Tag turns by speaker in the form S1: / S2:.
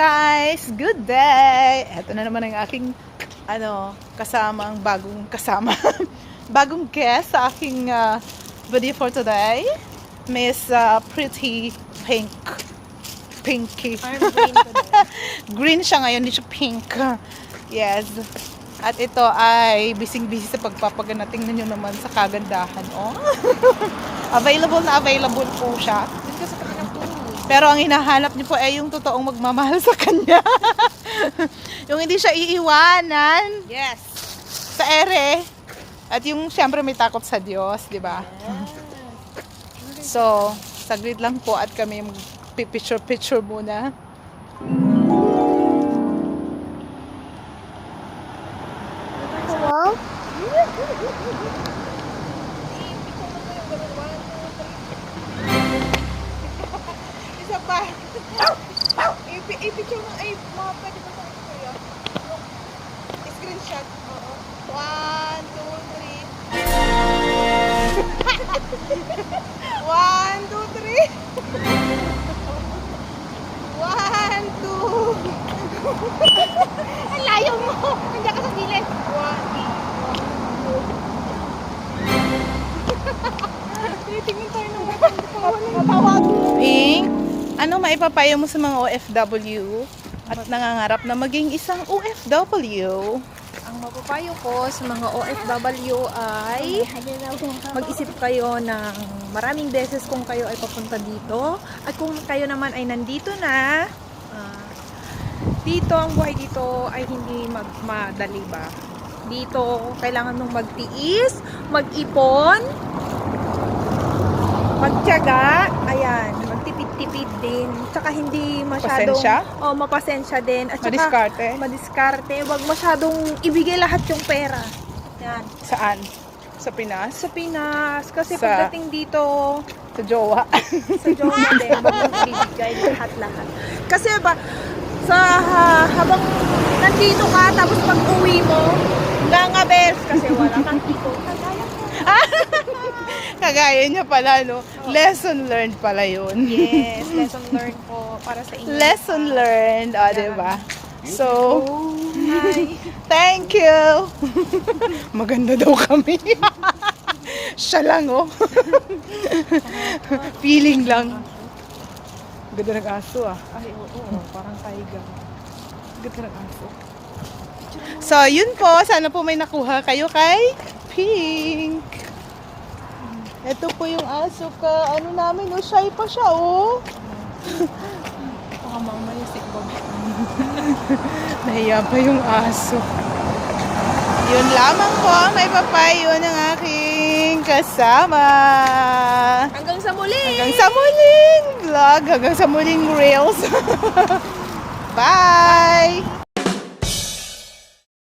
S1: guys! Good day! Ito na naman ang aking ano, kasama, ang bagong kasama. bagong guest sa aking uh, video for today. Miss uh, Pretty Pink. Pinky.
S2: Green.
S1: Green siya ngayon, hindi siya pink. Yes. At ito ay bising-busy sa pagpapagana. Tingnan nyo naman sa kagandahan. Oh. available na available po siya.
S2: Dito ka sa kanilang pool.
S1: Pero ang hinahanap niyo po ay yung totoong magmamahal sa kanya. yung hindi siya iiwanan
S2: Yes.
S1: sa ere. At yung siyempre may takot sa Diyos, di ba? So, saglit lang po at kami picture-picture muna. Mga pwede ba sa ito yun? Screenshot. Oo. One, two, three. One, two, three. One, two.
S2: Ang layo mo! Nandiyan ka sa gilid.
S1: One,
S2: Titingin tayo ng matawa.
S1: Pink, ano maipapayo mo sa mga OFW at nangangarap na maging isang OFW?
S2: Ang mapapayo ko sa mga OFW ay mag-isip kayo ng maraming beses kung kayo ay papunta dito. At kung kayo naman ay nandito na, ah, dito ang buhay dito ay hindi magmadali ba? Dito, kailangan mong magtiis, mag-ipon, magtiyaga, ayan, magtipid-tipid din. Tsaka hindi masyadong...
S1: Pasensya?
S2: Oh, mapasensya din. At tsaka,
S1: Madiskarte?
S2: madiskarte. Huwag masyadong ibigay lahat yung pera. Yan.
S1: Saan? Sa Pinas?
S2: Sa Pinas, kasi
S1: Sa-
S2: pagdating dito,
S1: Sa jowa?
S2: sa Diyos din, huwag mong ibibigay lahat-lahat. Kasi ba, sa ha- habang nandito ka, tapos pag uwi mo, ngangabes kasi wala kang ipon. Kagaya
S1: niya pala, no? Lesson learned pala yun.
S2: Yes, lesson learned po para sa inyo.
S1: Lesson learned, o, oh, diba? So,
S2: Hi.
S1: thank you! Maganda daw kami. Siya lang, oh. Feeling lang. Ganda ng aso, ah.
S2: Ay, oo, parang tiger.
S1: Ganda ng aso. So, yun po. Sana po may nakuha kayo kay Pink. Ito po yung aso ka. Ano namin, oh, shy pa siya, oh.
S2: Baka mamaya sikbog.
S1: Nahiya pa yung aso. Yun lamang po may papayo ng aking kasama.
S2: Hanggang sa muli!
S1: Hanggang sa muling vlog, hanggang sa muling reels. Bye!